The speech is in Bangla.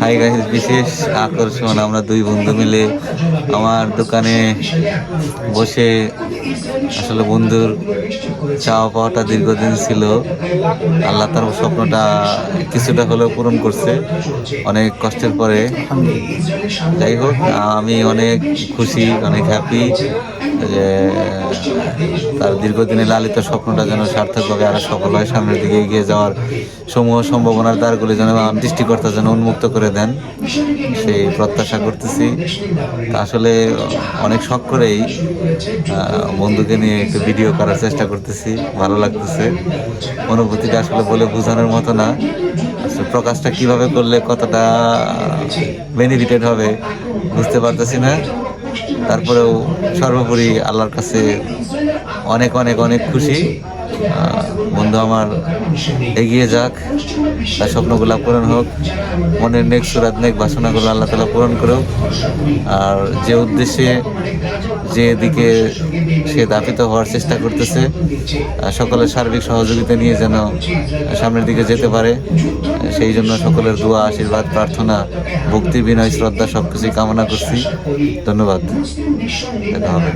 হাই গাইস বিশেষ আকর্ষণ আমরা দুই বন্ধু মিলে আমার দোকানে বসে আসলে বন্ধুর চাওয়া পাওয়াটা দীর্ঘদিন ছিল। আল্লাহ তার স্বপ্নটা কিছুটা হলেও পূরণ করছে অনেক কষ্টের পরে। যাই হোক, আমি অনেক খুশি, অনেক হ্যাপি যে তার দীর্ঘদিনের লালিত স্বপ্নটা যেন সার্থকভাবে আরও সফল হয়, সামনের দিকে এগিয়ে যাওয়ার সমূহ সম্ভাবনার দ্বারগুলি যেন দৃষ্টিকর্তা যেন উন্মুক্ত করে দেন, সেই প্রত্যাশা করতেছি। আসলে অনেক শখ করেই বন্ধুকে নিয়ে একটু ভিডিও করার চেষ্টা করতেছি, ভালো লাগতেছে। অনুভূতিটা আসলে বলে বোঝানোর মতো না। প্রকাশটা কীভাবে করলে কতটা বেনিফিটেড হবে বুঝতে পারতেছি না। তারপরেও সর্বোপরি আল্লাহর কাছে অনেক অনেক অনেক খুশি। বন্ধু আমার, এগিয়ে যাক। তার স্বপ্নগুলো পূরণ হোক। মনের নেক সুরাত, নেক বাসনাগুলো আল্লাহ তালা পূরণ করুক। আর যে উদ্দেশ্যে যে দিকে সে দাপিত হওয়ার চেষ্টা করতেছে সকলের সার্বিক সহযোগিতা নিয়ে যেন সামনের দিকে যেতে পারে। সেই জন্য সকলের দোয়া, আশীর্বাদ, প্রার্থনা, ভক্তি, বিনয়, শ্রদ্ধা, সবকিছুই কামনা করছি। ধন্যবাদ। দেখা হবে।